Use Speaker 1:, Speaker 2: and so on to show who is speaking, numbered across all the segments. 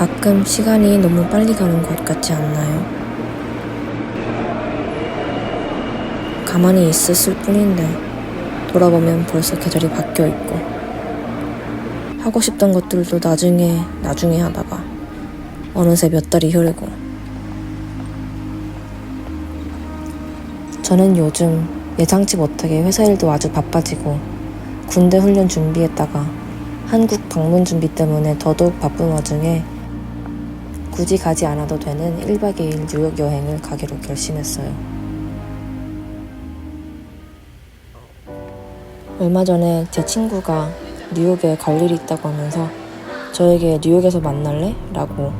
Speaker 1: 가끔 시간이 너무 빨리 가는 것 같지 않나요? 가만히 있었을 뿐인데 돌아보면 벌써 계절이 바뀌어 있고 하고 싶던 것들도 나중에 나중에 하다가 어느새 몇 달이 흐르고 저는 요즘 예상치 못하게 회사 일도 아주 바빠지고 군대 훈련 준비했다가 한국 방문 준비 때문에 더더욱 바쁜 와중에 굳이 가지 않아도 되는 1박 2일 뉴욕 여행을 가기로 결심했어요. 얼마 전에 제 친구가 뉴욕에 갈 일이 있다고 하면서 저에게 뉴욕에서 만날래? 라고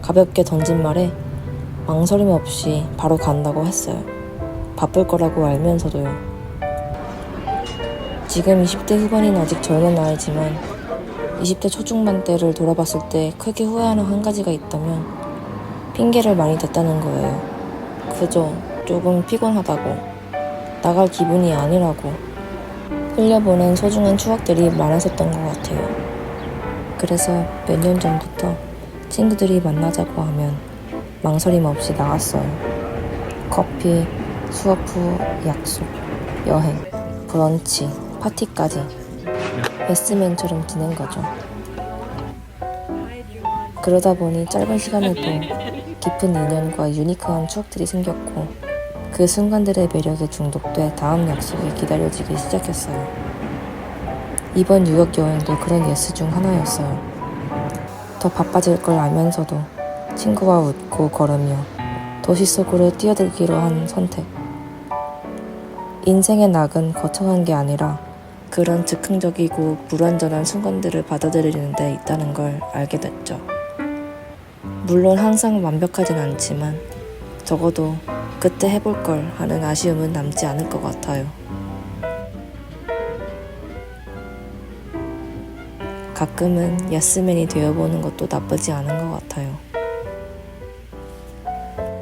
Speaker 1: 가볍게 던진 말에 망설임 없이 바로 간다고 했어요. 바쁠 거라고 알면서도요. 지금 20대 후반인 아직 젊은 나이지만 20대 초중반 때를 돌아봤을 때 크게 후회하는 한 가지가 있다면 핑계를 많이 댔다는 거예요. 그저 조금 피곤하다고 나갈 기분이 아니라고 흘려보낸 소중한 추억들이 많았었던 것 같아요. 그래서 몇 년 전부터 친구들이 만나자고 하면 망설임 없이 나갔어요. 커피, 수업 후 약속, 여행, 브런치, 파티까지 예스맨처럼 지낸 거죠. 그러다 보니 짧은 시간에도 깊은 인연과 유니크한 추억들이 생겼고 그 순간들의 매력에 중독돼 다음 약속이 기다려지기 시작했어요. 이번 뉴욕 여행도 그런 예스 중 하나였어요. 더 바빠질 걸 알면서도 친구와 웃고 걸으며 도시 속으로 뛰어들기로 한 선택. 인생의 낙은 거창한 게 아니라 그런 즉흥적이고 불완전한 순간들을 받아들이는 데 있다는 걸 알게 됐죠. 물론 항상 완벽하진 않지만 적어도 그때 해볼 걸 하는 아쉬움은 남지 않을 것 같아요. 가끔은 예스맨이 되어보는 것도 나쁘지 않은 것 같아요.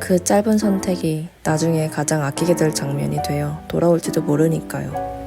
Speaker 1: 그 짧은 선택이 나중에 가장 아끼게 될 장면이 되어 돌아올지도 모르니까요.